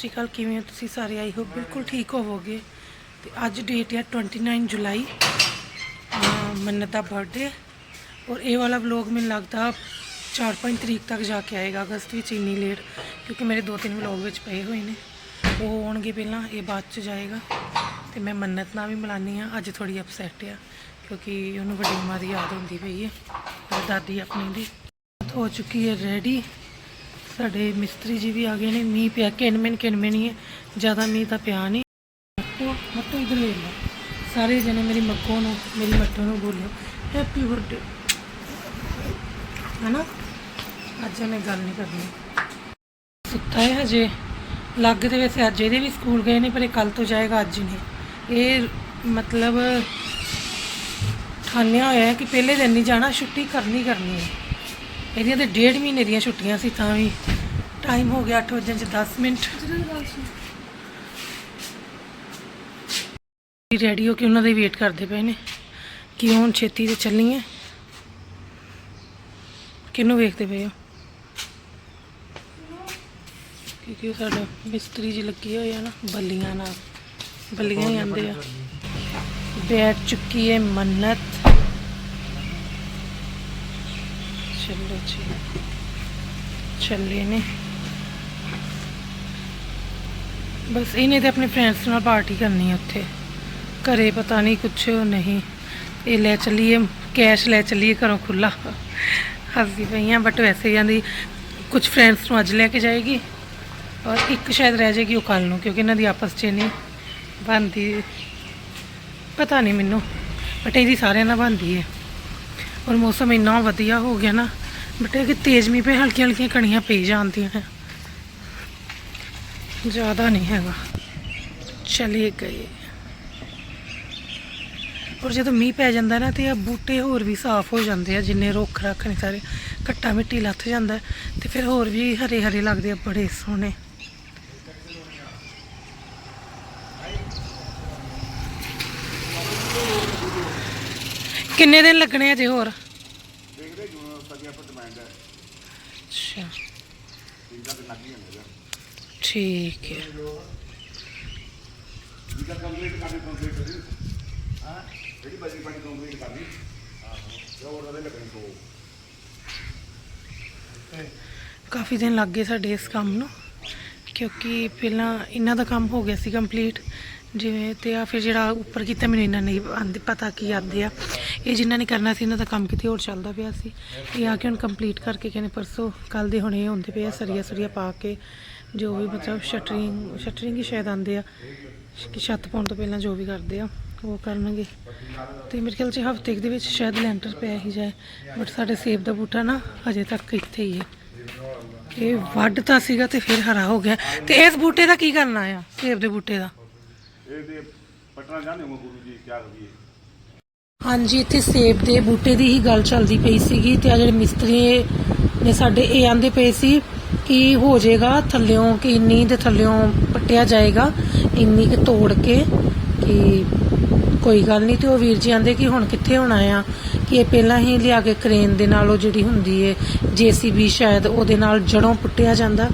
ਸ਼੍ਰੀ ਅਕਾਲ, ਕਿਵੇਂ ਹੋ ਤੁਸੀਂ ਸਾਰੇ? ਆਈ ਹੋ ਬਿਲਕੁਲ ਠੀਕ ਹੋਵੋਗੇ। ਤੇ ਅੱਜ ਡੇਟ ਹੈ 29 ਜੁਲਾਈ ਮੰਨਤ ਦਾ ਬਰਥਡੇ ਔਰ ਇਹ ਵਾਲਾ ਵਲੌਗ ਮੈਨੂੰ ਲੱਗਦਾ 4-5 ਤਰੀਕ ਤੱਕ ਜਾ ਕੇ ਆਏਗਾ, ਅਗਸਤ ਵਿੱਚ ਇੰਨੀ ਲੇਟ ਕਿਉਂਕਿ ਮੇਰੇ ਦੋ ਤਿੰਨ ਵਲੌਗ ਵਿੱਚ ਪਏ ਹੋਏ ਨੇ। ਉਹ ਆਉਣਗੇ ਪਹਿਲਾਂ, ਇਹ ਬਾਅਦ ਚ ਜਾਏਗਾ। ਤੇ ਮੈਂ ਮੰਨਤ ਨਾਲ ਵੀ ਮਿਲਾਨੀ ਆ, ਅੱਜ ਥੋੜੀ ਅਪਸੈਟ ਆ, ਕਿਉਂਕਿ ਉਹਨੂੰ ਵੱਡੀ ਮਾਂ ਦੀ ਯਾਦ ਹੁੰਦੀ ਪਈ ਹੈ ਔਰ ਦਾਦੀ ਆਪਣੀ ਦੀ ਹੋ ਚੁੱਕੀ ਹੈ ਰੈਡੀ ਸਾਡੇ ਮਿਸਤਰੀ ਜੀ ਵੀ ਆ ਗਏ ਨੇ, ਮੀਂਹ ਪਿਆ ਕਿਣਮਿਣ ਕਿਣਮਿਣ ਹੀ ਹੈ। ਜ਼ਿਆਦਾ ਮੀਂਹ ਤਾਂ ਪਿਆ ਨਹੀਂ। ਮੱਟੋ ਮੱਟੋ ਇਧਰ ਵੇਖ ਲਓ। ਸਾਰੇ ਜਣੇ ਮੇਰੀ ਮੱਕੋ ਨੂੰ, ਮੇਰੀ ਮੱਟੋ ਨੂੰ ਬੋਲਿਓ ਹੈਪੀ ਬਰਥਡੇ ਹੈਨਾ? ਅੱਜ ਉਹਨੇ ਗੱਲ ਨਹੀਂ ਕਰਨੀ। ਸੁੱਤਾ ਹੈ ਹਜੇ। ਲੱਗ ਤੇ ਵੈਸੇ ਅੱਜ ਇਹਦੇ ਵੀ ਸਕੂਲ ਗਏ ਨੇ, ਪਰ ਇਹ ਕੱਲ ਤੋਂ ਜਾਏਗਾ, ਅੱਜ ਨਹੀਂ। ਇਹ ਮਤਲਬ ਠਾਨਿਆ ਹੋਇਆ ਕਿ ਪਹਿਲੇ ਦਿਨ ਨਹੀਂ ਜਾਣਾ, ਛੁੱਟੀ ਕਰਨੀ ਕਰਨੀ ਹੈ। ਇਹਦੀਆਂ ਤੇ ਡੇਢ ਮਹੀਨੇ ਦੀਆਂ ਛੁੱਟੀਆਂ ਸੀ ਤਾਂ ਵੀ ਟਾਈਮ ਹੋ ਗਿਆ 8 ਵਜੇ ਚ 10 ਮਿੰਟ। ਰੈਡੀ ਹੋ ਕੇ ਉਹਨਾਂ ਦੇ ਵੇਟ ਕਰਦੇ ਪਏ ਨੇ ਕਿ ਹੁਣ ਛੇਤੀ ਤੇ ਹੈ ਕਿਹਨੂੰ ਵੇਖਦੇ ਪਏ ਹੋ? ਕਿਉਂਕਿ ਉਹ ਸਾਡਾ ਮਿਸਤਰੀ ਜੀ ਲੱਗੇ ਹੋਏ ਆ ਨਾ, ਬੱਲੀਆਂ ਨਾਲ। ਬੱਲੀਆਂ ਹੀ ਆਂਦੇ ਆ। ਬੈਠ ਚੁੱਕੀ ਹੈ ਮੰਨਤ। ਚਲੋ ਜੀ। ਚੱਲੇ ਨੇ। ਬਸ ਇਹਨੇ ਤੇ ਆਪਣੇ ਫਰੈਂਡਸ ਨਾਲ ਪਾਰਟੀ ਕਰਨੀ ਹੈ ਉੱਥੇ। ਘਰੇ ਪਤਾ ਨਹੀਂ ਕੁਛ ਨਹੀਂ। ਇਹ ਲੈ ਚੱਲੀਏ ਕੈਸ਼ ਲੈ ਚੱਲੀਏ, ਘਰੋਂ ਖੁੱਲਾ ਹੱਸਦੀ ਪਈ ਪਈਆਂ ਬਟ ਵੈਸੇ ਹੀ ਜਾਂਦੀ ਕੁਝ ਫਰੈਂਡਸ ਨੂੰ ਅੱਜ ਲੈ ਕੇ ਜਾਏਗੀ। ਔਰ ਇੱਕ ਸ਼ਾਇਦ ਰਹਿ ਜਾਏਗੀ ਉਹ ਕੱਲ ਨੂੰ, ਕਿਉਂਕਿ ਇਹਨਾਂ ਦੀ ਆਪਸ 'ਚ ਨਹੀਂ ਬਣਦੀ ਪਤਾ ਨਹੀਂ ਮੈਨੂੰ ਬਟ ਇਹਦੀ ਸਾਰਿਆਂ ਨਾਲ ਬਣਦੀ ਹੈ ਔਰ ਮੌਸਮ ਇੰਨਾ ਵਧੀਆ ਹੋ ਗਿਆ ਨਾ। ਬਟ ਕਿ ਤੇਜ਼ ਮੀਂਹ ਪਏ, ਹਲਕੀਆਂ ਹਲਕੀਆਂ ਕਣੀਆਂ ਪਈ ਜਾਂਦੀਆਂ ਹੈ ਜ਼ਿਆਦਾ ਨਹੀਂ ਹੈਗਾ। ਚਲੇ ਗਏ। ਔਰ ਜਦੋਂ ਮੀਂਹ ਪੈ ਜਾਂਦਾ ਨਾ, ਤੇ ਆ ਬੂਟੇ ਹੋਰ ਵੀ ਸਾਫ਼ ਹੋ ਜਾਂਦੇ ਆ, ਜਿੰਨੇ ਰੁੱਖ ਰੱਖ ਨੇ ਸਾਰੇ। ਘੱਟਾ ਮਿੱਟੀ ਲੱਥ ਜਾਂਦਾ, ਤੇ ਫਿਰ ਹੋਰ ਵੀ ਹਰੇ ਹਰੇ ਲੱਗਦੇ ਆ, ਬੜੇ ਸੋਹਣੇ। ਕਿੰਨੇ ਦਿਨ ਲੱਗਣੇ ਅਜੇ ਹੋਰ? ਆਪਾਂ ਡਿਮਾਂਡ ਹੈ। ਅੱਛਾ। ਇਹਦਾ ਤੇ ਲੱਗ ਹੀ ਜਾਂਦਾ ਠੀਕ ਹੈ। ਇਹਦਾ ਕੰਪਲੀਟ ਕਰਨੀ ਕੰਪਲੀਟ ਕਰੀ। ਹਾਂ? ਜਿਹੜੀ ਬਜੀ ਪਾਣੀ ਕੰਪਲੀਟ ਕਰਨੀ ਆਹੋ ਉਹ ਉਹਦੇ ਲੱਗਣੀ ਕੋ ਕਾਫੀ ਦਿਨ ਲੱਗ ਗਏ ਸਾਡੇ ਇਸ ਕੰਮ ਨੂੰ। ਕਿਉਂਕਿ ਪਹਿਲਾਂ ਇਹਨਾਂ ਦਾ ਕੰਮ ਹੋ ਗਿਆ ਸੀ ਕੰਪਲੀਟ ਜਿਵੇਂ ਤੇ ਆ ਫਿਰ ਜਿਹੜਾ ਉੱਪਰ ਕੀਤਾ ਮੈਨੂੰ ਇਹਨਾਂ ਨਹੀਂ ਆਂਦੇ ਪਤਾ ਕੀ ਆਂਦੇ ਆ। ਇਹ ਜਿਨ੍ਹਾਂ ਨੇ ਕਰਨਾ ਸੀ ਇਹਨਾਂ ਦਾ ਕੰਮ ਕਿਤੇ ਹੋਰ ਚੱਲਦਾ ਪਿਆ ਸੀ। ਇਹ ਆ ਕੇ ਹੁਣ ਕੰਪਲੀਟ ਕਰਕੇ ਕਹਿੰਦੇ ਪਰਸੋਂ ਕੱਲ ਦੇ ਹੁਣ ਇਹ ਹੁੰਦੇ ਪਏ ਆ ਸਰੀਆ ਸਰੀਆ ਪਾ ਕੇ ਜੋ ਵੀ ਮਤਲਬ ਸ਼ਟਰਿੰਗ ਸ਼ਟਰਿੰਗ ਹੀ ਸ਼ਾਇਦ ਆਂਦੇ ਆ। ਕਿ ਛੱਤ ਪਾਉਣ ਤੋਂ ਪਹਿਲਾਂ ਜੋ ਵੀ ਕਰਦੇ ਆ, ਉਹ ਕਰਨਗੇ। ਤੇ ਮੇਰੇ ਖਿਆਲ 'ਚ ਹਫ਼ਤੇ ਦੇ ਵਿੱਚ ਸ਼ਾਇਦ ਲੈਂਟਰ ਪਿਆ ਹੀ ਜਾਏ। ਬਟ ਸਾਡੇ ਸੇਬ ਦਾ ਬੂਟਾ ਨਾ ਹਜੇ ਤੱਕ ਇੱਥੇ ਹੀ ਹੈ। ਇਹ ਵੱਢਤਾ ਸੀਗਾ ਤੇ ਫਿਰ ਹਰਾ ਹੋ ਗਿਆ। ਤੇ ਇਸ ਬੂਟੇ ਦਾ ਕੀ ਕਰਨਾ ਆ? ਸੇਬ ਦੇ ਬੂਟੇ ਦਾ। ਇਹ ਤੇ ਜਾਂਦੇ ਹੋ ਗੁਰੂ ਜੀ ਕੀ ਕਰੀਏ? ਹਾਂਜੀ, ਇੱਥੇ ਸੇਬ ਦੇ ਬੂਟੇ ਦੀ ਹੀ ਗੱਲ ਚੱਲਦੀ ਪਈ ਸੀਗੀ ਤੇ ਆ ਜਿਹੜੇ ਮਿਸਤਰੀ ਨੇ ਸਾਡੇ, ਇਹ ਆਂਦੇ ਪਏ ਸੀ ਕਿ ਹੋ ਜਾਏਗਾ ਥੱਲਿਓਂ, ਕਿ ਇੰਨੀ ਦੇ ਥੱਲਿਓਂ ਪੱਟਿਆ ਜਾਏਗਾ, ਇੰਨੀ ਕਿ ਤੋੜ ਕੇ ਕਿ ਕੋਈ ਗੱਲ ਨਹੀਂ ਤੇ ਉਹ ਵੀਰ ਜੀ ਆਂਦੇ ਕਿ ਹੁਣ ਕਿੱਥੇ ਹੋਣਾ ਆ, ਕਿ ਇਹ ਪਹਿਲਾਂ ਹੀ ਲਿਆ ਕੇ ਕ੍ਰੇਨ ਦੇ ਨਾਲ ਉਹ ਜਿਹੜੀ ਹੁੰਦੀ ਏ, ਜੀਸੀਬੀ ਸ਼ਾਇਦ ਉਹਦੇ ਨਾਲ ਜੜੋਂ ਪੁੱਟਿਆ ਜਾਂਦਾ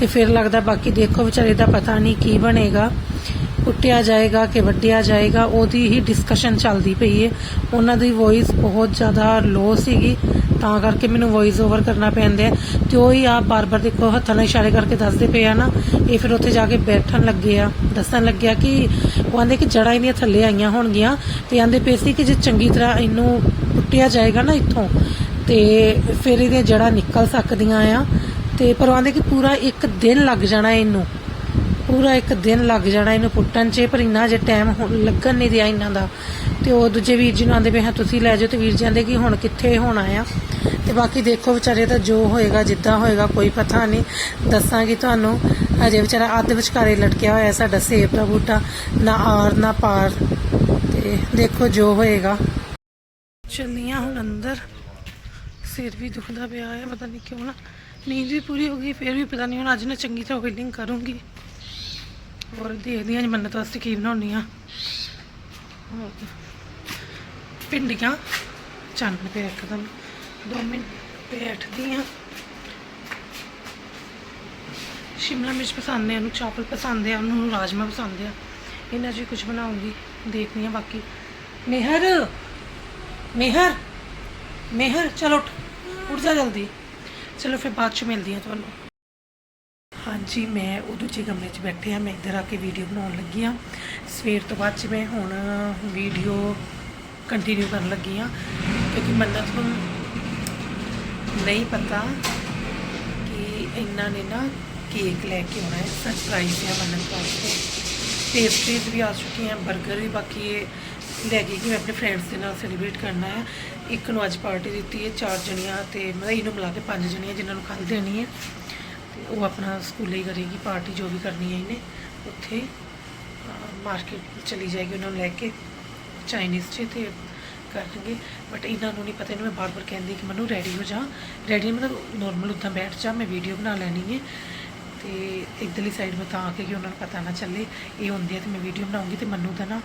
ਤੇ ਫਿਰ ਲੱਗਦਾ ਬਾਕੀ ਦੇਖੋ ਵਿਚਾਰੇ ਦਾ ਪਤਾ ਨਹੀਂ ਕੀ ਬਣੇਗਾ। ਕੁੱਟਿਆ ਜਾਏਗਾ ਕਿ ਵੱਢਿਆ ਜਾਏਗਾ, ਉਹਦੀ ਹੀ ਡਿਸਕਸ਼ਨ ਚੱਲਦੀ ਪਈ ਹੈ ਉਹਨਾਂ ਦੀ ਵੌਇਸ ਬਹੁਤ ਜ਼ਿਆਦਾ ਲੋ ਸੀਗੀ, ਤਾਂ ਕਰਕੇ ਮੈਨੂੰ ਵੌਇਸ ਓਵਰ ਕਰਨਾ ਪੈਂਦਾ ਹੈ। ਤੇ ਉਹ ਹੀ ਆਪ ਬਾਰ-ਬਾਰ ਦੇਖੋ, ਹੱਥਾਂ ਨਾਲ ਇਸ਼ਾਰੇ ਕਰਕੇ ਦੱਸਦੇ ਪਏ ਆ ਨਾ, ਇਹ ਫਿਰ ਉੱਥੇ ਜਾ ਕੇ ਬੈਠਣ ਲੱਗੇ ਆ, ਦੱਸਣ ਲੱਗਿਆ ਕਿ ਉਹ ਆਂਦੇ ਕਿ ਜੜਾਂ ਇਹਦੀਆਂ ਥੱਲੇ ਆਈਆਂ ਹੋਣਗੀਆਂ ਤੇ ਆਂਦੇ ਪਏ ਸੀ ਕਿ ਜੇ ਚੰਗੀ ਤਰ੍ਹਾਂ ਇਹਨੂੰ ਪੁੱਟਿਆ ਜਾਏਗਾ ਨਾ ਇੱਥੋਂ, ਤੇ ਫਿਰ ਇਹਦੀਆਂ ਜੜਾਂ ਨਿਕਲ ਸਕਦੀਆਂ ਆ। ਤੇ ਪਰ ਉਹ ਆਂਦੇ ਕਿ ਪੂਰਾ ਇੱਕ ਦਿਨ ਲੱਗ ਜਾਣਾ ਇਹਨੂੰ। ਪੂਰਾ ਇੱਕ ਦਿਨ ਲੱਗ ਜਾਣਾ ਇਹਨੂੰ ਪੁੱਟਣ 'ਚ, ਪਰ ਇੰਨਾ ਜੇ ਟਾਈਮ ਲੱਗਣ ਨਹੀਂ ਦਿਆ ਇਹਨਾਂ ਦਾ। ਤੇ ਉਹ ਦੂਜੇ ਵੀਰ ਜੀ ਨੂੰ ਆਂਦੇ ਪਏ ਹਾਂ, ਤੁਸੀਂ ਲੈ ਜਾਓ ਤੇ ਵੀਰ ਜੀ ਆਂਦੇ ਕਿ ਹੁਣ ਕਿੱਥੇ ਹੋਣਾ ਆ ਤੇ ਬਾਕੀ ਦੇਖੋ ਵਿਚਾਰੇ ਦਾ ਜੋ ਹੋਏਗਾ, ਜਿੱਦਾਂ ਹੋਏਗਾ, ਕੋਈ ਪਤਾ ਨਹੀਂ। ਦੱਸਾਂਗੀ ਤੁਹਾਨੂੰ ਅਜੇ ਵਿਚਾਰਾ ਅੱਧ ਵਿਚਕਾਰੇ ਲਟਕਿਆ ਹੋਇਆ ਸਾਡਾ ਸੇਬ ਦਾ ਬੂਟਾ, ਨਾ ਆਰ, ਨਾ ਪਾਰ। ਤੇ ਦੇਖੋ ਜੋ ਹੋਏਗਾ। ਚੱਲੀਆਂ ਹੁਣ ਅੰਦਰ। ਸਿਰ ਵੀ ਦੁਖਦਾ ਪਿਆ ਹੈ ਪਤਾ ਨਹੀਂ ਕਿਉਂ ਨਾ। ਨੀਂਦ ਵੀ ਪੂਰੀ ਹੋ ਗਈ, ਫਿਰ ਵੀ ਪਤਾ ਨਹੀਂ ਹੁਣ ਅੱਜ ਨਾ ਚੰਗੀ ਤਰ੍ਹਾਂ ਹੀਲਿੰਗ ਕਰੂੰਗੀ। ਹੋਰ ਦੇਖਦੀ ਹਾਂ ਅੱਜ ਮੰਨਤ ਵਾਸਤੇ ਕੀ ਬਣਾਉਣੀ ਆ। ਹੋਰ ਭਿੰਡੀਆਂ ਚੱਲ ਪਿਆ ਇੱਕਦਮ ਦੋ ਮਿੰਟ ਬੈਠਦੀ ਆ। ਸ਼ਿਮਲਾ ਮਿਰਚ ਪਸੰਦ ਹੈ ਉਹਨੂੰ, ਚਾਵਲ ਪਸੰਦ ਹੈ ਉਹਨੂੰ ਰਾਜਮਾ ਪਸੰਦ ਆ। ਇਹਨਾਂ 'ਚ ਹੀ ਕੁਝ ਬਣਾਉਂਗੀ, ਦੇਖਦੀ ਹਾਂ ਬਾਕੀ। ਮਿਹਰ ਮਿਹਰ ਮਿਹਰ, ਚਲੋ ਉੱਠ। ਉੱਠ ਜਾ ਜਲਦੀ। ਚਲੋ ਫਿਰ ਬਾਅਦ ਚ ਮਿਲਦੀ ਹਾਂ ਤੁਹਾਨੂੰ। ਜੀ, ਮੈਂ ਉਹ ਦੂਜੇ ਕਮਰੇ 'ਚ ਬੈਠੇ ਆ ਮੈਂ ਇੱਧਰ ਆ ਕੇ ਵੀਡੀਓ ਬਣਾਉਣ ਲੱਗੀ ਆ ਸਵੇਰ ਤੋਂ ਬਾਅਦ 'ਚ ਮੈਂ ਹੁਣ ਵੀਡੀਓ ਕੰਟੀਨਿਊ ਕਰਨ ਲੱਗੀ ਆ ਕਿਉਂਕਿ ਮੰਨਤ ਤੁਹਾਨੂੰ ਨਹੀਂ ਪਤਾ ਕਿ ਇਹਨਾਂ ਨੇ ਨਾ ਕੇਕ ਲੈ ਕੇ ਆਉਣਾ ਹੈ ਸਰਪ੍ਰਾਈਜ਼ ਹੈ ਮੰਨਤ ਵਾਸਤੇ। ਪੇਸਟਰੀਜ਼ ਵੀ ਆ ਚੁੱਕੀਆਂ 버ਗਰ ਵੀ ਬਾਕੀ ਇਹ ਲੈ ਗਈ ਕਿ ਮੈਂ ਆਪਣੇ ਫਰੈਂਡਸ ਦੇ ਨਾਲ ਸੈਲੀਬ੍ਰੇਟ ਕਰਨਾ ਹੈ। ਇੱਕ ਨੂੰ ਅੱਜ ਪਾਰਟੀ ਦਿੱਤੀ ਹੈ, ਚਾਰ ਜਣੀਆਂ ਤੇ ਮਤਲਬ ਇਹਨੂੰ ਮਿਲਾ ਕੇ ਪੰਜ ਜਣੀਆਂ ਜਿਨ੍ਹਾਂ ਨੂੰ ਕੱਲ੍ਹ ਦੇਣੀ ਹੈ। ਉਹ ਆਪਣਾ ਸਕੂਲੇ ਹੀ ਕਰੇਗੀ, ਪਾਰਟੀ ਜੋ ਵੀ ਕਰਨੀ ਹੈ ਇਹਨੇ, ਉੱਥੇ ਮਾਰਕੀਟ ਚਲੀ ਜਾਏਗੀ ਉਹਨਾਂ ਨੂੰ ਲੈ ਕੇ ਚਾਈਨੀਜ਼ 'ਚ ਤੇ ਕਰਨਗੇ। ਬਟ ਇਹਨਾਂ ਨੂੰ ਨਹੀਂ ਪਤਾ, ਇਹਨੂੰ ਮੈਂ ਬਾਰ-ਬਾਰ ਕਹਿੰਦੀ ਕਿ ਮੈਨੂੰ ਰੈਡੀ ਹੋ ਜਾ। ਰੈਡੀ ਮਤਲਬ ਨੋਰਮਲ ਉੱਦਾਂ ਬੈਠ ਜਾ, ਮੈਂ ਵੀਡੀਓ ਬਣਾ ਲੈਣੀ ਹੈ। ਤੇ ਇੱਧਰਲੀ ਸਾਈਡ ਮੈਂ ਤਾਂ ਆ ਕੇ ਕਿ ਉਹਨਾਂ ਨੂੰ ਪਤਾ ਨਾ ਚੱਲੇ, ਇਹ ਹੁੰਦੀ ਹੈ ਤੇ ਮੈਂ ਵੀਡੀਓ ਬਣਾਉਂਗੀ ਤੇ ਮੈਨੂੰ ਤਾਂ ਨਾ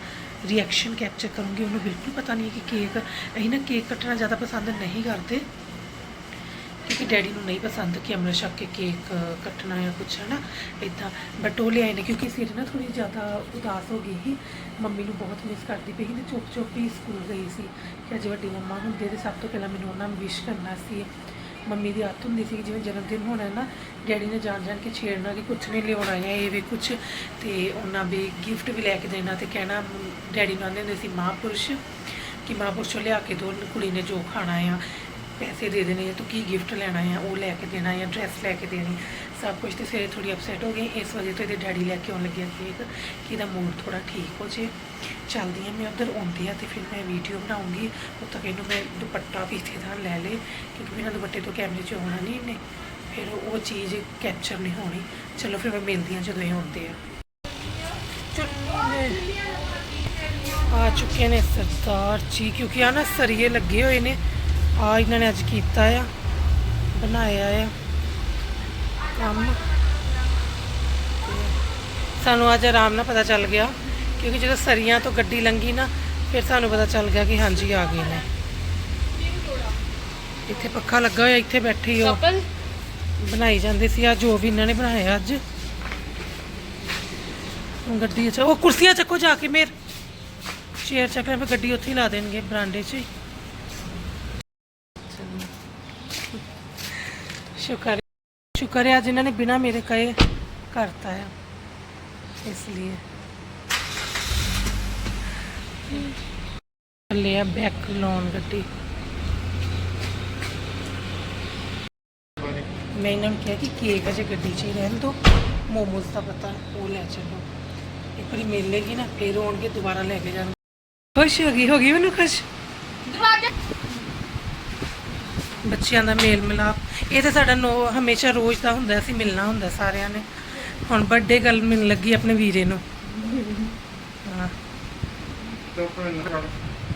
ਰਿਐਕਸ਼ਨ ਕੈਪਚਰ ਕਰੂੰਗੀ। ਉਹਨੂੰ ਬਿਲਕੁਲ ਪਤਾ ਨਹੀਂ ਕਿ ਕੇਕ ਅਸੀਂ ਨਾ ਕੇਕ ਕੱਟਣਾ ਜ਼ਿਆਦਾ ਪਸੰਦ ਨਹੀਂ ਕਰਦੇ। ਕਿਉਂਕਿ ਡੈਡੀ ਨੂੰ ਨਹੀਂ ਪਸੰਦ ਕਿ ਅੰਮ੍ਰਿਤ ਛੱਕ ਕੇ ਕੇਕ ਕੱਟਣਾ ਜਾਂ ਕੁਛ ਹੈ ਨਾ ਇਦਾਂ ਬਟ ਉਹ ਲਿਆਏ ਨੇ ਕਿਉਂਕਿ ਸਿਰ ਨਾ ਥੋੜੀ ਜ਼ਿਆਦਾ ਉਦਾਸ ਹੋ ਗਈ ਸੀ। ਮੰਮੀ ਨੂੰ ਬਹੁਤ ਮਿਸ ਕਰਦੀ ਪਈ ਸੀ ਤੇ ਚੁੱਪ ਚੁੱਪ ਹੀ ਸਕੂਲ ਗਈ ਸੀ। ਕਿ ਅਜੇ ਵੱਡੀ ਮੰਮਾ ਹੁੰਦੇ ਤੇ ਸਭ ਤੋਂ ਪਹਿਲਾਂ ਮੈਨੂੰ ਉਹਨਾਂ ਨੂੰ ਵਿਸ਼ ਕਰਨਾ ਸੀ। ਮੰਮੀ ਦੀ ਆਦਤ ਹੁੰਦੀ ਸੀ ਜਿਵੇਂ ਜਨਮ ਦਿਨ ਹੋਣਾ ਨਾ, ਡੈਡੀ ਨੇ ਜਾਣ ਜਾਣ ਕੇ ਛੇੜਨਾ ਕਿ ਕੁਛ ਨਹੀਂ ਲਿਆਉਣਾ ਹੈ, ਇਹ ਵੀ ਕੁਛ। ਤੇ ਉਹਨਾਂ ਵੀ ਗਿਫਟ ਵੀ ਲੈ ਕੇ ਦੇਣਾ ਤੇ ਕਹਿਣਾ ਡੈਡੀ ਨੂੰ ਆਂਦੇ ਹੁੰਦੇ ਸੀ ਮਹਾਂਪੁਰਸ਼ ਕਿ ਮਹਾਂਪੁਰਸ਼ੋਂ ਲਿਆ ਕੇ ਦੋ ਕੁੜੀ ਨੇ ਜੋ ਖਾਣਾ ਆ। ਪੈਸੇ ਦੇ ਦੇਣੇ ਆ, ਤੂੰ ਕੀ ਗਿਫਟ ਲੈਣਾ ਆ, ਉਹ ਲੈ ਕੇ ਦੇਣਾ ਜਾਂ ਡਰੈਸ ਲੈ ਕੇ ਦੇਣੀ। ਸਭ ਕੁਝ ਤੇ ਸਵੇਰੇ ਥੋੜੀ ਅਪਸੈਟ ਹੋ ਗਈ। ਇਸ ਵਜ੍ਹਾ ਤੋਂ ਇਹਦੇ ਡੈਡੀ ਲੈ ਕੇ ਆਉਣ ਲੱਗਿਆ ਕੇਕ ਕਿ ਇਹਦਾ ਮੂਡ ਥੋੜਾ ਠੀਕ ਹੋ ਜੇ। ਚੱਲਦੀ ਆ, ਮੈਂ ਉਧਰ ਆਉਂਦੀ ਆ ਤੇ ਫਿਰ ਮੈਂ ਵੀਡੀਓ ਬਣਾਉਂਗੀ। ਉਦੋਂ ਤੱਕ ਇਹਨੂੰ ਮੈਂ ਦੁਪੱਟਾ ਵੀ ਇੱਥੇ ਦਾ ਲੈ ਲੇ ਕਿਉਂਕਿ ਬਿਨਾਂ ਦੁਪੱਟੇ ਤੋਂ ਕੈਮਰੇ 'ਚ ਆਉਣਾ ਨਹੀਂ ਇਹਨੇ। ਫਿਰ ਉਹ ਚੀਜ਼ ਕੈਪਚਰ ਨਹੀਂ ਹੋਣੀ। ਚਲੋ ਫਿਰ ਮੈਂ ਮਿਲਦੀ ਆ ਜਦੋਂ ਇਹ ਆਉਂਦੇ ਆ। ਆ ਚੁੱਕੇ ਨੇ ਸਰਦਾਰ ਜੀ, ਕਿਉਂਕਿ ਆ ਨਾ ਸਰੀਏ ਲੱਗੇ ਹੋਏ ਨੇ। ਆ ਇਹਨਾਂ ਨੇ ਅੱਜ ਕੀਤਾ ਆ ਬਣਾਇਆ ਆ ਕੰਮ। ਸਾਨੂੰ ਅੱਜ ਆਰਾਮ ਨਾਲ ਪਤਾ ਚੱਲ ਗਿਆ ਕਿਉਂਕਿ ਜਦੋਂ ਸਰੀਆਂ ਤੋਂ ਗੱਡੀ ਲੰਗੀ ਨਾ ਫਿਰ ਸਾਨੂੰ ਪਤਾ ਚੱਲ ਗਿਆ ਕਿ ਹਾਂਜੀ ਆ ਗਏ ਨੇ। ਇੱਥੇ ਪੱਖਾ ਲੱਗਾ ਹੋਇਆ ਇੱਥੇ ਬੈਠੀ ਹੋ ਬਣਾਈ ਜਾਂਦੇ ਸੀ ਆ ਜੋ ਵੀ ਇਹਨਾਂ ਨੇ ਬਣਾਇਆ ਅੱਜ। ਗੱਡੀ ਚ ਉਹ ਕੁਰਸੀਆਂ ਚੱਕੋ ਜਾ ਕੇ ਮੇਰ। ਚੇਅਰ ਚੱਕ ਲੈ ਫਿਰ ਗੱਡੀ ਉੱਥੇ ਹੀ ਲਾ ਦੇਣਗੇ ਬਰਾਂਡੇ 'ਚ ਹੀ ਚਲੋ। ਸ਼ੁਕਰ ਸ਼ੁਕਰ ਹੈ ਅੱਜ ਨੇ ਬਿਨਾ ਮੇਰੇ ਕਹੇ ਕਰਤਾ ਹੈ ਇਸ ਲਈ। ਲੈ ਬੈਕ ਲਾਉਣ ਗੱਡੀ। ਮੈਂ ਇਹਨਾਂ ਨੂੰ ਕਿਹਾ ਕਿ ਕੇਕ ਅਜੇ ਗੱਡੀ 'ਚ ਹੀ ਰਹਿਣ ਦੋ ਮੋਮੋਸ ਦਾ ਪਤਾ ਉਹ ਲੈ ਚੱਲੋ। ਇੱਕ ਵਾਰੀ ਮਿਲ ਲੇਗੀ ਨਾ, ਫਿਰ ਆਉਣਗੇ, ਦੁਬਾਰਾ ਲੈ ਕੇ ਜਾਣਗੇ। ਖੁਸ਼ ਹੋ ਗਈ ਹੋ ਗਈ ਮੈਨੂੰ ਖੁਸ਼? ਦਰਵਾਜ਼ਾ ਬੱਚਿਆਂ ਦਾ ਮੇਲ ਮਿਲਾਪ। ਇਹ ਤਾਂ ਸਾਡਾ ਨੋ, ਹਮੇਸ਼ਾ ਰੋਜ਼ ਦਾ ਹੁੰਦਾ ਸੀ ਮਿਲਣਾ ਹੁੰਦਾ ਸਾਰਿਆਂ ਨੇ। ਹੁਣ ਬਰਥਡੇ ਗੱਲ ਮਿਲਣ ਲੱਗੀ ਆਪਣੇ ਵੀਰੇ ਨੂੰ। ਹਾਂ।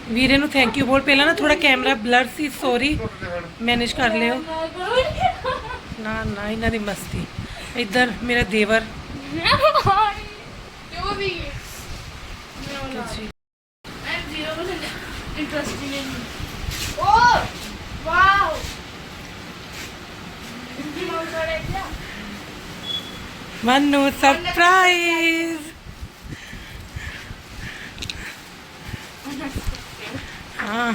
ਵੀਰੇ ਨੂੰ ਥੈਂਕ ਯੂ ਬੋਲ। ਪਹਿਲਾਂ ਨਾ ਥੋੜਾ ਕੈਮਰਾ ਬਲਰ ਸੀ ਸੌਰੀ ਮੈਨੇਜ ਕਰ ਲਿਓ। ਨਾ ਨਾ, ਇਹਨਾਂ ਦੀ ਮਸਤੀ। ਇੱਧਰ ਮੇਰਾ ਦੇਵਰ। ਜੋ? ਵੀ ਜੀ I'm zero percent interested wow. Manu surprise ਹਾਂ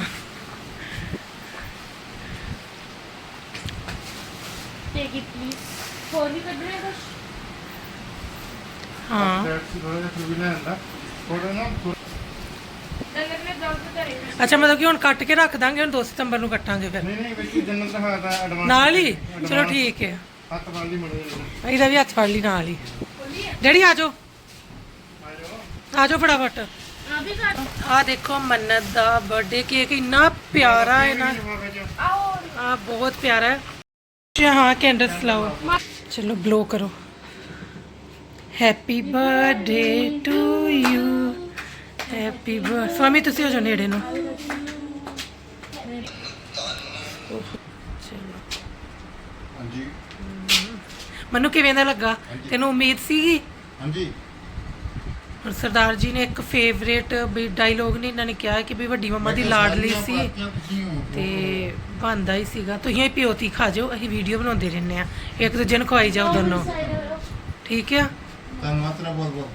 Take it, please. ਅੱਛਾ ਮਤਲਬ ਕਿ ਹੁਣ ਕੱਟ ਕੇ ਰੱਖ ਦਾਂਗੇ ਹੁਣ 2 ਸਤੰਬਰ ਨੂੰ ਕੱਟਾਂਗੇ ਫਿਰ। ਨਹੀਂ ਨਹੀਂ ਵਿੱਚ ਜਨਮ ਦਾ ਹਾਦਾ ਐਡਵਾਂਸ ਨਾਲ ਹੀ? ਚਲੋ ਠੀਕ ਹੈ। ਹੱਥ ਬੰਦੀ ਮੁੜੇ ਇਹਦਾ ਵੀ ਹੱਥ ਫੜ ਲਈ ਨਾਲ ਹੀ। ਡੈਡੀ ਆ ਜਾਓ। ਆ ਜਾਓ ਫਟਾਫਟ। ਆ ਦੇਖੋ ਮੰਨਤ ਦਾ ਬਰਥਡੇ ਕੇਕ ਇੰਨਾ ਪਿਆਰਾ ਹੈ ਨਾ ਆ ਬਹੁਤ ਪਿਆਰਾ ਹੈ। ਹਾਂ ਕੈਂਡਲਸ ਲਾਓ। ਚਲੋ ਬਲੋ ਕਰੋ। Happy birthday to you happy ਬਰ ਸਵਾਮੀ ਤੁਸੀਂ ਹੋ ਜੋ ਨੇੜੇ ਨੂੰ। ਹਾਂਜੀ। ਮੈਨੂੰ ਕਿਵੇਂ ਦਾ ਲੱਗਾ? ਤੈਨੂੰ ਉਮੀਦ ਸੀਗੀ? ਹਾਂਜੀ। ਹੁਣ ਸਰਦਾਰ ਜੀ ਨੇ ਇੱਕ ਫੇਵਰੇਟ ਵੀ ਡਾਇਲੋਗ ਨੇ ਇਹਨਾਂ ਨੇ ਕਿਹਾ ਕਿ ਵੀ ਵੱਡੀ ਮੰਮਾ ਦੀ ਲਾਡਲੀ ਸੀ। ਤੇ ਬੰਦਾ ਹੀ ਸੀਗਾ। ਤੁਸੀਂ ਇਹ ਪਿਓਤੀ ਖਾ ਜਾਓ ਅਸੀਂ ਵੀਡੀਓ ਬਣਾਉਂਦੇ ਰਹਿੰਦੇ ਆ ਇੱਕ ਦੂਜੇ ਨੂੰ ਖਵਾਈ ਜਾਓ ਦੋਨੋਂ। ਠੀਕ ਆ? ਧੰਨਵਾਦ ਬਹੁਤ ਬਹੁਤ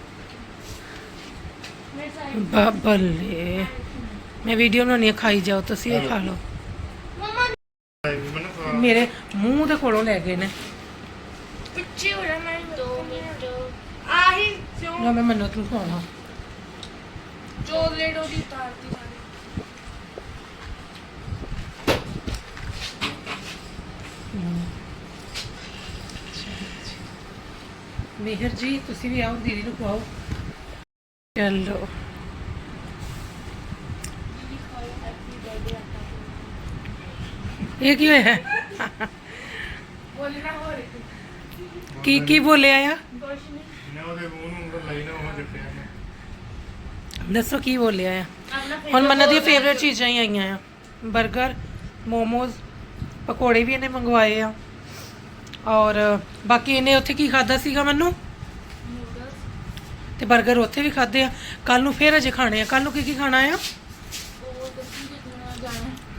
ਬੱਲੇ ਮੈਂ ਵੀਡੀਓ ਬਣਾਉਣੀ ਆ ਖਾਈ ਜਾਓ ਤੁਸੀਂ ਇਹ ਖਾ ਲਓ। ਮੇਰੇ ਮੂੰਹ ਦੇ ਕੋਲੋਂ ਲੈ ਗਏ ਨੇ। ਕੁੱਚੀ ਹੋ ਰਿਹਾ ਮੈਂ ਦੋ ਮਿੰਟ। ਆਹੀ ਜੋ ਨਾ ਮੈਂ ਮੰਨੋ ਤੂੰ ਖਾਣਾ ਜੋ ਲੇਟ ਹੋ ਗਈ ਉਤਾਰਦੀ ਮਿਹਰ ਜੀ ਤੁਸੀਂ ਵੀ ਆਓ ਦੀਦੀ ਨੂੰ ਖਵਾਓ। ਚਲੋ। ਇਹ ਕੀ ਹੋਇਆ? ਬੋਲਣਾ ਹੋ ਰਿਹਾ ਕੀ ਕੀ ਬੋਲਿਆ ਆ? ਦੱਸੋ ਕੀ ਬੋਲਿਆ ਆ? ਹੁਣ ਮੰਨਾ ਦੀ ਫੇਵਰੇਟ ਚੀਜ਼ਾਂ ਹੀ ਆਈਆਂ ਆ। 버ਗਰ ਮੋਮੋਜ਼ ਪਕੌੜੇ ਵੀ ਇਹਨੇ ਮੰਗਵਾਏ ਆ। ਔਰ ਬਾਕੀ ਇਹਨੇ ਉੱਥੇ ਕੀ ਖਾਦਾ ਸੀਗਾ ਮੈਨੂੰ? ਤੇ 버ਗਰ ਉੱਥੇ ਵੀ ਖਾਦੇ ਆ। ਕੱਲ ਨੂੰ ਫੇਰ ਅਜੇ ਖਾਣੇ ਆ। ਕੱਲ ਨੂੰ ਕੀ ਕੀ ਖਾਣਾ ਆ?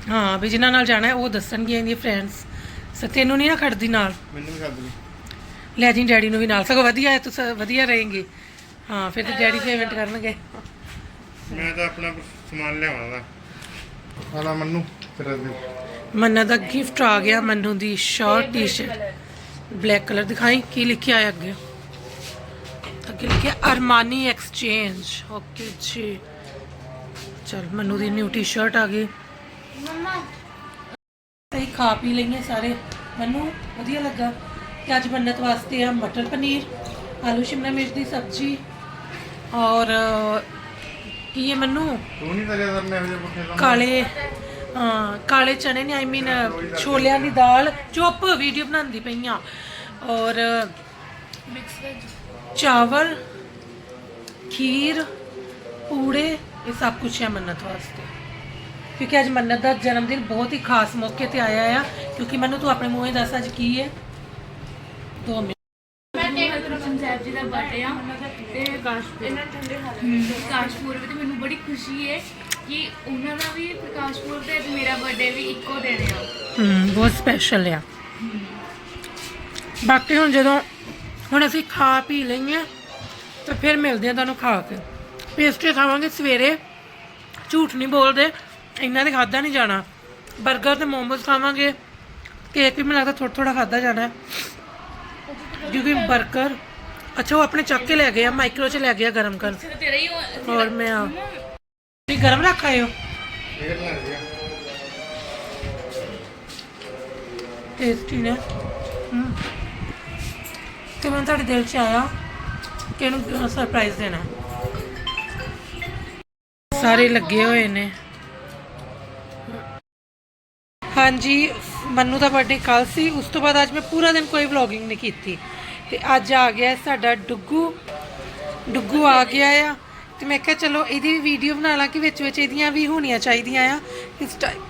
ਹਾਂ ਵੀ ਜਿਨ੍ਹਾਂ ਨਾਲ ਜਾਣਾ ਹੈ ਉਹ ਦੱਸਣਗੀਆਂ ਇਹਦੀਆਂ ਫਰੈਂਡਸ ਸੋ ਤੈਨੂੰ ਨਹੀਂ ਨਾ ਖੜਦੀ ਨਾਲ? ਮੈਨੂੰ ਵੀ ਖੜਦੀ। ਲੈ ਜੀ ਡੈਡੀ ਨੂੰ ਵੀ ਨਾਲ। ਸਗੋਂ ਵਧੀਆ ਹੈ ਤੁਸੀਂ ਵਧੀਆ ਰਹੇਗੇ। ਹਾਂ ਫਿਰ ਤੇ ਡੈਡੀ ਪੇਮੈਂਟ ਕਰਨਗੇ। ਮੈਂ ਤਾਂ ਆਪਣਾ ਸਮਾਨ ਲਿਆਉਣਾ ਦਾ ਆਲਾ ਮੰਨੂ ਫਿਰ ਮੰਨਾ ਦਾ ਗਿਫਟ ਆ ਗਿਆ ਮੰਨੂ ਦੀ short t shirt black colour ਦਿਖਾਈ ਕੀ ਲਿਖਿਆ ਆਇਆ ਅੱਗੇ? ਕਿ ਲਿਖਿਆ ਅਰਮਾਨੀ ਐਕਸਚੇਂਜ ਓਕੇ ਜੀ ਚਲ ਮਨੂ ਦੀ ਨਿਊ ਟੀ-ਸ਼ਰਟ ਆ ਗਈ। ਮੰਮਾ। ਸਹੀ ਖਾ ਪੀ ਲਈਏ ਸਾਰੇ। ਮੈਨੂੰ ਵਧੀਆ ਲੱਗਾ ਤੇ ਅੱਜ ਬੰਨਤ ਵਾਸਤੇ ਆ ਮਟਰ ਪਨੀਰ ਆਲੂ ਸ਼ਿਮਲਾ ਮਿਰਚ ਦੀ ਸਬਜ਼ੀ ਔਰ ਕੀ ਇਹ ਮੈਨੂੰ? ਤੂੰ ਨਹੀਂ ਤਰਿਆ ਕਰਨੇ ਹੋ ਜੇ ਪੁੱਠੇ ਕਾਲੇ ਹਾਂ ਕਾਲੇ ਚਨੇ ਨੇ ਆਈ ਮੀਨ ਛੋਲਿਆਂ ਦੀ ਦਾਲ। ਚੁੱਪ ਵੀਡੀਓ ਬਣਾਉਂਦੀ ਪਈਆਂ ਔਰ ਮਿਕਸ ਵੈਜ ਚਾਵਲ ਖੀਰ ਪੂੜੇ ਇਹ ਸਭ ਕੁਝ ਹੈ ਮੰਨਤ ਵਾਸਤੇ। ਕਿਉਂਕਿ ਅੱਜ ਮੰਨਤ ਦਾ ਜਨਮ ਦਿਨ ਬਹੁਤ ਹੀ ਖਾਸ ਮੌਕੇ ਤੇ ਆਇਆ ਆ ਕਿਉਂਕਿ ਮੈਨੂੰ ਤੂੰ ਆਪਣੇ ਮੂੰਹੇ ਦੱਸ ਅੱਜ ਕੀ ਹੈ। ਦੋ ਮਿੰਟ। ਮੈਂ ਟੇਕ ਕ੍ਰਿਸ਼ਨ ਸਾਹਿਬ ਜੀ ਦਾ ਬਰਥਡੇ ਆ ਤੇ ਕਾਸ਼ਪੁਰ ਇਹਨਾਂ ਠੰਡੇ ਖਾ ਕਾਸ਼ਪੁਰ ਵਿੱਚ ਮੈਨੂੰ ਬੜੀ ਖੁਸ਼ੀ ਹੈ ਕਿ ਉਹਨਾਂ ਦਾ ਵੀ ਪ੍ਰਕਾਸ਼ਪੁਰ ਤੇ ਤੇ ਮੇਰਾ ਬਰਥਡੇ ਵੀ ਇੱਕੋ ਦਿਨ ਆ। ਹਮ ਬਹੁਤ ਸਪੈਸ਼ਲ ਆ। ਬਾਕੀ ਹੁਣ ਜਦੋਂ ਹੁਣ ਅਸੀਂ ਖਾ ਪੀ ਲਈਏ ਤਾਂ ਫਿਰ ਮਿਲਦੇ ਆ ਤੁਹਾਨੂੰ ਖਾ ਕੇ। ਪੇਸਟਰੀ ਖਾਵਾਂਗੇ ਸਵੇਰੇ। ਝੂਠ ਨਹੀਂ ਬੋਲਦੇ ਇੰਨਾ ਤੇ ਖਾਦਾ ਨਹੀਂ ਜਾਣਾ। 버ਗਰ ਤੇ ਮੋਮੋਸ ਖਾਵਾਂਗੇ। ਕੇਕ ਵੀ ਮੈਨੂੰ ਲੱਗਦਾ ਥੋੜਾ ਥੋੜਾ ਖਾਦਾ ਜਾਣਾ। ਹੈ। ਕਿਉਂਕਿ 버ਗਰ ਅੱਛਾ ਉਹ ਆਪਣੇ ਚੱਕ ਕੇ ਲੈ ਗਏ ਆ ਮਾਈਕਰੋ ਚ ਲੈ ਗਿਆ ਗਰਮ ਕਰਨ। ਤੇਰਾ ਹੀ ਔਰ ਮੈਂ ਆ। ਤੁਸੀਂ ਗਰਮ ਰੱਖ ਹੋ? ਗਿਆ। ਟੇਸਟੀ ਨੇ। ਹਮ। ਤੇ ਮੈਨੂੰ ਤੁਹਾਡੇ ਦਿਲ 'ਚ ਆਇਆ ਕਿ ਇਹਨੂੰ ਸਰਪ੍ਰਾਈਜ਼ ਦੇਣਾ। ਸਾਰੇ ਲੱਗੇ ਹੋਏ ਨੇ। ਹਾਂਜੀ, ਮੰਨੂ ਦਾ ਬਰਥਡੇ ਕੱਲ ਸੀ। ਉਸ ਤੋਂ ਬਾਅਦ ਅੱਜ ਮੈਂ ਪੂਰਾ ਦਿਨ ਕੋਈ ਵਲੌਗਿੰਗ ਨਹੀਂ ਕੀਤੀ। ਤੇ ਅੱਜ ਆ ਗਿਆ ਸਾਡਾ ਡੁੱਗੂ। ਡੁੱਗੂ ਆ ਗਿਆ ਆ। ਤੇ ਮੈਂ ਕਿਹਾ ਚਲੋ ਇਹਦੀ ਵੀ ਵੀਡੀਓ ਬਣਾ ਲਾਂ ਕਿ ਵਿੱਚ ਵਿੱਚ ਇਹਦੀਆਂ ਵੀ ਹੋਣੀਆਂ ਚਾਹੀਦੀਆਂ ਆ। ਇਸ ਟਾਈਮ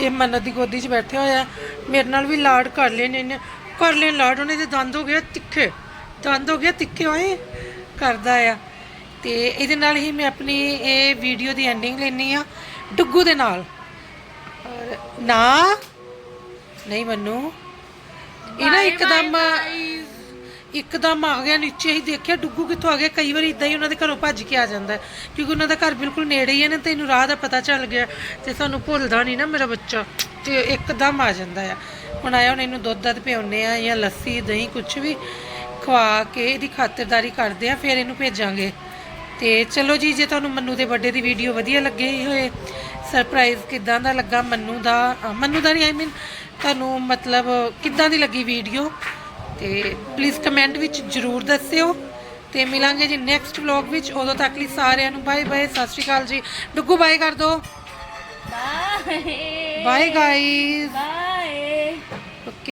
ਇਹ ਮੰਨਤ ਦੀ ਗੋਦੀ 'ਚ ਬੈਠੇ ਹੋਇਆ ਮੇਰੇ ਨਾਲ ਵੀ ਲਾਡ ਕਰ ਲਏ ਨੇ। ਇਹਨੇ ਕਰ ਲਏ ਲਾਡ ਉਹਨੇ ਤੇ ਦੰਦ ਹੋ ਗਏ ਤਿੱਖੇ ਦੰਦ ਹੋ ਗਏ ਤਿੱਖੇ ਹੋਏ ਕਰਦਾ ਆ। ਤੇ ਇਹਦੇ ਨਾਲ ਹੀ ਮੈਂ ਆਪਣੀ ਇਹ ਵੀਡੀਓ ਦੀ ਐਂਡਿੰਗ ਲੈਣੀ ਆ ਡੁੱਗੂ ਦੇ ਨਾਲ। ਨਾ ਨਹੀਂ ਮੰਨੂ। ਇਹ ਨਾ ਇੱਕਦਮ ਇੱਕਦਮ ਆ ਗਿਆ ਨੀਚੇ ਹੀ ਦੇਖਿਆ ਡੁੱਗੂ ਕਿੱਥੋਂ ਆ ਗਿਆ? ਕਈ ਵਾਰੀ ਇਦਾਂ ਹੀ ਉਹਨਾਂ ਦੇ ਘਰੋਂ ਭੱਜ ਕੇ ਆ ਜਾਂਦਾ ਹੈ, ਕਿਉਂਕਿ ਉਹਨਾਂ ਦਾ ਘਰ ਬਿਲਕੁਲ ਨੇੜੇ ਹੀ ਹੈ ਨਾ ਤੈਨੂੰ ਰਾਹ ਦਾ ਪਤਾ ਚੱਲ ਗਿਆ ਤੇ ਸਾਨੂੰ ਭੁੱਲਦਾ ਨਹੀਂ ਨਾ ਮੇਰਾ ਬੱਚਾ ਤੇ ਇੱਕਦਮ ਆ ਜਾਂਦਾ ਆ। ਹੁਣ ਆਇਆ ਹੁਣ ਇਹਨੂੰ ਦੁੱਧ ਦੱਧ ਪਿਆਉਂਦੇ ਆ ਜਾਂ ਲੱਸੀ ਦਹੀਂ ਕੁਝ ਵੀ ਖਵਾ ਕੇ ਇਹਦੀ ਖਾਤਰਦਾਰੀ ਕਰਦੇ ਆ ਫਿਰ ਇਹਨੂੰ ਭੇਜਾਂਗੇ। ਤੇ ਚਲੋ ਜੀ ਜੇ ਤੁਹਾਨੂੰ ਮੰਨੂ ਦੇ ਬਰਥਡੇ ਦੀ ਵੀਡੀਓ ਵਧੀਆ ਲੱਗੀ ਹੋਏ ਸਰਪ੍ਰਾਈਜ਼ ਕਿਦਾਂ ਦਾ ਲੱਗਾ ਮੰਨੂ ਦਾ? ਅ, ਮੰਨੂ ਦਾ ਨਹੀਂ ਆਈ ਮੀਨ ਤੁਹਾਨੂੰ ਮਤਲਬ ਕਿੱਦਾਂ ਦੀ ਲੱਗੀ ਵੀਡੀਓ ਤੇ ਪਲੀਜ਼ ਕਮੈਂਟ ਵਿੱਚ ਜਰੂਰ ਦੱਸਿਓ ਤੇ ਮਿਲਾਂਗੇ ਜੀ ਨੈਕਸਟ ਵਲੌਗ ਵਿੱਚ। ਉਦੋਂ ਤੱਕ ਲਈ ਸਾਰਿਆਂ ਨੂੰ ਬਾਏ ਬਾਏ ਸਤਿ ਸ਼੍ਰੀ ਅਕਾਲ ਜੀ। ਡੁੱਗੂ ਬਾਏ ਕਰ ਦਿਓ। Bye bye guys